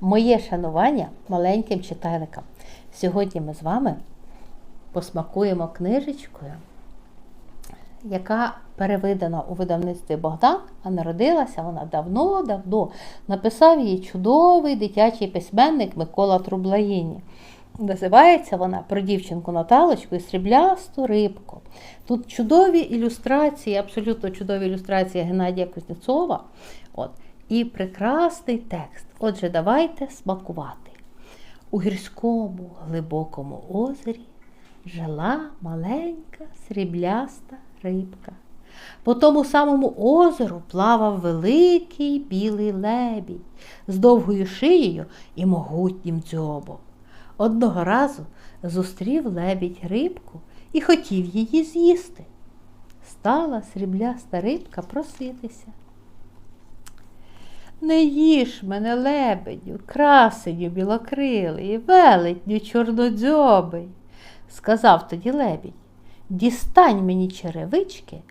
Моє шанування маленьким читальникам. Сьогодні ми з вами посмакуємо книжечкою, яка перевидана у видавництві Богдан, а народилася вона давно-давно. Написав її чудовий дитячий письменник Микола Трублаїні. Називається вона про дівчинку Наталочку і сріблясту рибку. Тут чудові ілюстрації, абсолютно чудові ілюстрації Геннадія Кузнєцова. От. І прекрасний текст. Отже, давайте смакувати. У гірському глибокому озері жила маленька срібляста рибка. По тому самому озеру плавав великий білий лебідь з довгою шиєю і могутнім дзьобом. Одного разу зустрів лебідь рибку і хотів її з'їсти. Стала срібляста рибка проситися. Не їж мене, лебедю, красеню білокрилий, велетню чорнодзьобий, сказав тоді лебідь. Дістань мені черевички,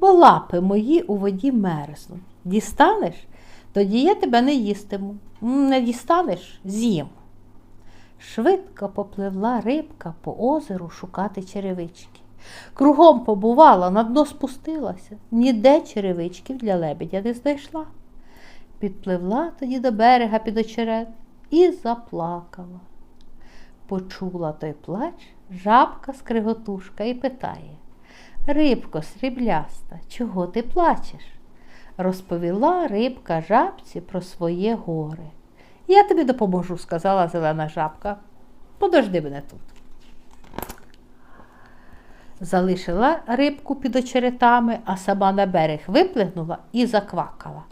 бо лапи мої у воді мерзнуть. Дістанеш, тоді я тебе не їстиму. Не дістанеш з'їм. Швидко попливла рибка по озеру шукати черевички. Кругом побувала, на дно спустилася, ніде черевичків для лебедя не знайшла. Підпливла тоді до берега під очерет і заплакала. Почула той плач жабка скриготушка і питає Рибко срібляста, чого ти плачеш? Розповіла рибка жабці про своє горе. Я тобі допоможу, сказала зелена жабка. Подожди мене тут. Залишила рибку під очеретами, а сама на берег виплигнула і заквакала.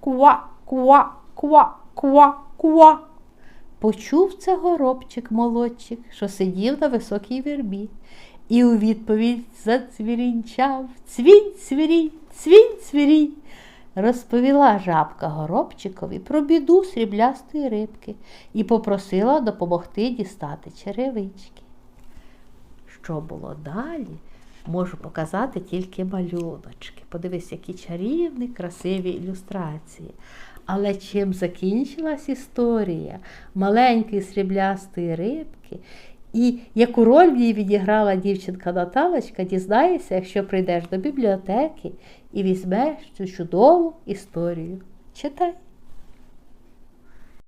Ква, ква, ква, ква, ква. Почув це горобчик молодчик, що сидів на високій вербі, і у відповідь зацвірінчав цвінь цвірінь, цвінь цвірінь. Розповіла жабка горобчикові про біду сріблястої рибки і попросила допомогти дістати черевички. Що було далі, можу показати тільки малюночки. Подивись, які чарівні, красиві ілюстрації. Але чим закінчилась історія маленької сріблястої рибки, і яку роль в ній відіграла дівчинка Наталочка, дізнаєшся, якщо прийдеш до бібліотеки і візьмеш цю чудову історію. Читай!